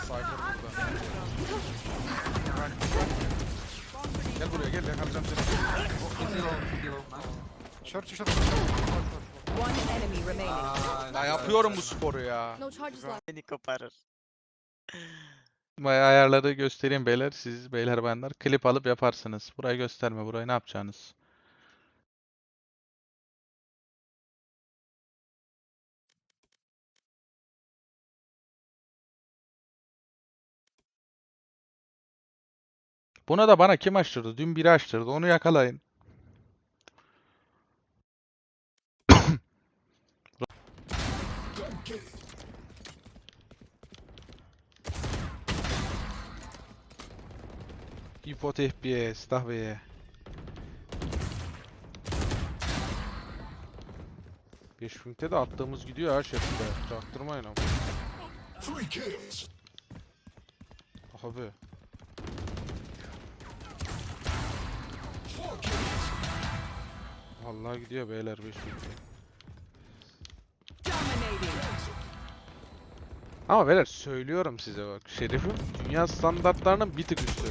Cypher burada. Gel buraya gel yakalayacağım seni. Short short. One enemy remaining. Ya yapıyorum bu sporu ya. No charges left. Beni koparır. Bayağı ayarları göstereyim beyler. Siz beyler bayanlar klip alıp yaparsınız. Burayı gösterme. Burayı ne yapacaksınız? Buna da bana kim açtırdı? Dün biri açtırdı. Onu yakalayın. Hipot FPS, dahveye. Beş punkte de attığımız gidiyor her şekilde. Çaktırmayın ama. Abi. Vallahi gidiyor beyler 5 punkte. Dominating. Ama beyler söylüyorum size bak. Şerif'im dünya standartlarının bir tık üstü.